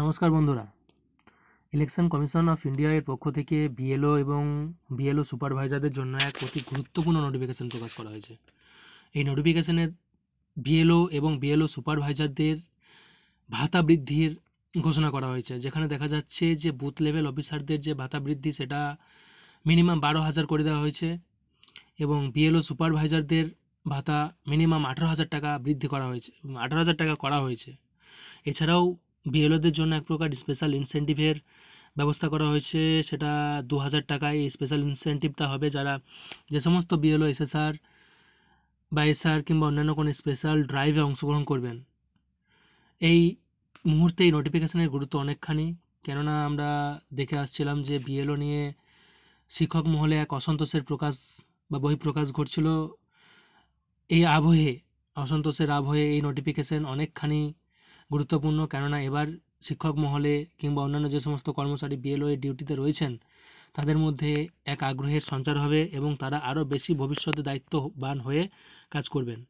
নমস্কার বন্ধুরা। Election commission of India এর পক্ষ থেকে বিএলও এবং বিএলও সুপারভাইজারদের জন্য এক অতি গুরুত্বপূর্ণ নোটিফিকেশন প্রকাশ করা হয়েছে। এই নোটিফিকেশনের বিএলও এবং বিএলও সুপারভাইজারদের ভাতা বৃদ্ধির ঘোষণা করা হয়েছে। যেখানে দেখা যাচ্ছে যে বুথ লেভেল অফিসারদের যে ভাতা বৃদ্ধি, সেটা মিনিমাম বারো হাজার করে দেওয়া হয়েছে এবং বিএলও সুপারভাইজারদের ভাতা মিনিমাম আঠারো হাজার টাকা বৃদ্ধি করা হয়েছে, আঠারো হাজার টাকা করা হয়েছে। এছাড়াও বিএলওদের জন্য এক প্রকার স্পেশাল ইনসেন্টিভের ব্যবস্থা করা হয়েছে। সেটা দু হাজার টাকায় স্পেশাল ইনসেন্টিভটা হবে যারা যে সমস্ত বিএলও, এসএসআর বা এসআর কিংবা অন্যান্য কোনো স্পেশাল ড্রাইভে অংশগ্রহণ করবেন। এই মুহূর্তে এই নোটিফিকেশানের গুরুত্ব অনেকখানি, কেননা আমরা দেখে আসছিলাম যে বিএলও নিয়ে শিক্ষক মহলে এক অসন্তোষের প্রকাশ বা বহিঃপ্রকাশ ঘটছিল। এই আবহে, অসন্তোষের আবহে এই নোটিফিকেশন অনেকখানি গুরুত্বপূর্ণ। কেননা এবার শিক্ষক মহলে কিংবা অন্যান্য যে সমস্ত কর্মচারী বিএলও ডিউটিতে রয়েছেন, তাদের মধ্যে এক আগ্রহের সঞ্চার হবে এবং তারা আরও বেশি ভবিষ্যতে দায়িত্ববান হয়ে কাজ করবেন।